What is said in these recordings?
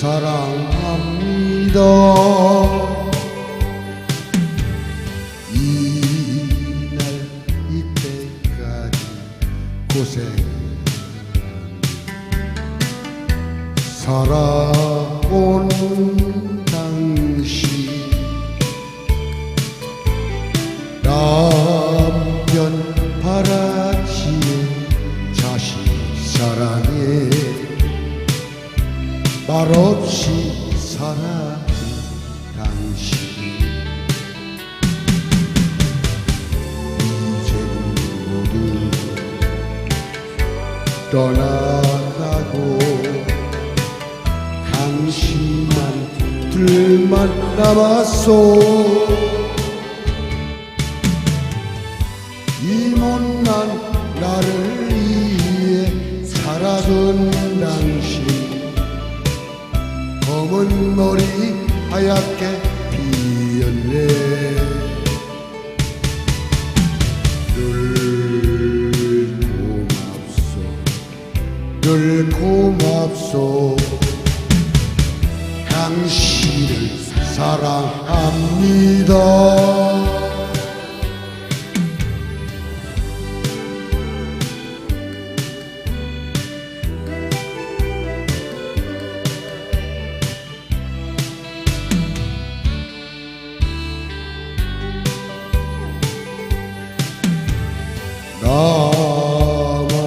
사랑합니다. 이날 이때까지 고생 살아온 남편 바라 말없이 살아온 당신. 이제는 모두 떠나가고 당신만 둘만 남았소. 이 못난 나를 위해 살아준 머리 하얗게 피었네. 늘 고맙소. 늘 고맙소. 당신을 사랑합니다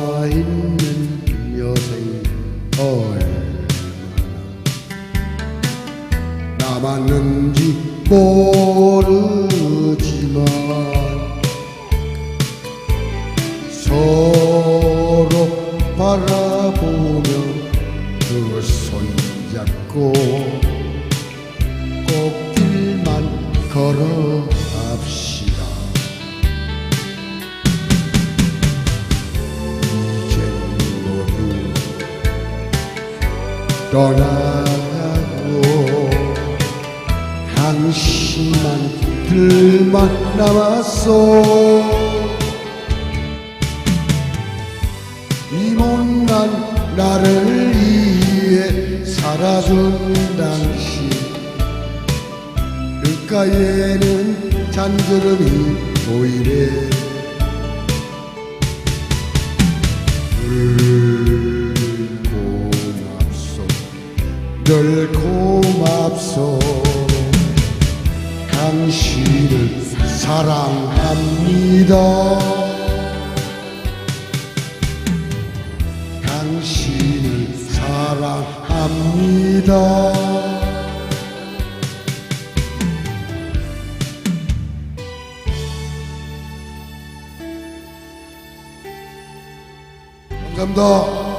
남아있는 여생 얼마나 남았는지 모르지만 서로 바라보며 그 손잡고 꽃길만 걸어갑시다 떠나가고 당신만 들만 남았소 이 못난 나를 위해 살아준 당신. 눈가에는 잔구름이 보이네 늘 고맙소. 당신을 사랑합니다. 당신을 사랑합니다. 감사합니다